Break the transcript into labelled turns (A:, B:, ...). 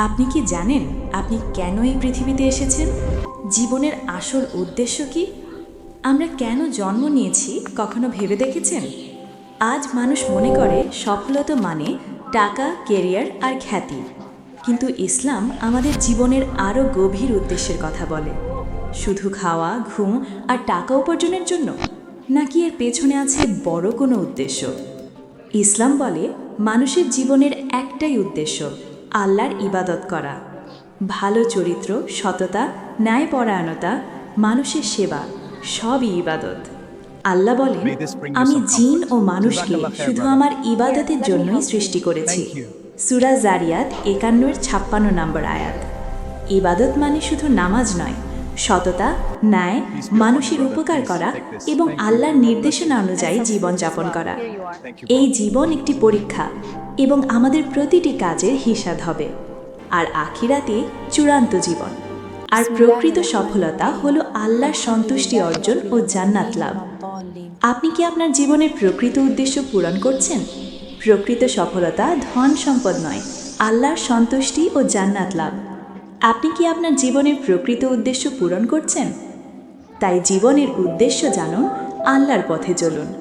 A: আপনি কি জানেন আপনি কেন এই পৃথিবীতে এসেছেন? জীবনের আসল উদ্দেশ্য কি? আমরা কেন জন্ম নিয়েছি, কখনো ভেবে দেখেছেন? আজ মানুষ মনে করে সফলতা মানে টাকা, কেরিয়ার আর খ্যাতি। কিন্তু ইসলাম আমাদের জীবনের আরও গভীর উদ্দেশ্যের কথা বলে। শুধু খাওয়া, ঘুম আর টাকা উপার্জনের জন্য? নাকি এর পেছনে আছে বড় কোনো উদ্দেশ্য? ইসলাম বলে মানুষের জীবনের একটাই উদ্দেশ্য আল্লাহর ইবাদত করা। ভালো চরিত্র সততা ন্যায়পরায়ণতা মানুষের সেবা সবই ইবাদত। আল্লাহ বলেন আমি জিন ও মানুষকে শুধু আমার ইবাদতের জন্যই সৃষ্টি করেছি। সুরা জারিয়াত একান্নর ছাপ্পান্ন নম্বর আয়াত। ইবাদত মানে শুধু নামাজ নয় সততা ন্যায় মানুষের উপকার করা এবং আল্লাহর নির্দেশনা অনুযায়ী জীবনযাপন করা। এই জীবন একটি পরীক্ষা এবং আমাদের প্রতিটি কাজের হিসাব হবে। আর আখিরাতে চূড়ান্ত জীবন। আর প্রকৃত সফলতা হলো আল্লাহর সন্তুষ্টি অর্জন ও জান্নাত লাভ। আপনি কি আপনার জীবনের প্রকৃত উদ্দেশ্য পূরণ করছেন? প্রকৃত সফলতা ধন সম্পদ নয়, আল্লাহর সন্তুষ্টি ও জান্নাত লাভ। আপনি কি আপনার জীবনের প্রকৃত উদ্দেশ্য পূরণ করছেন? তাই জীবনের উদ্দেশ্য জানুন, আল্লাহর পথে চলুন।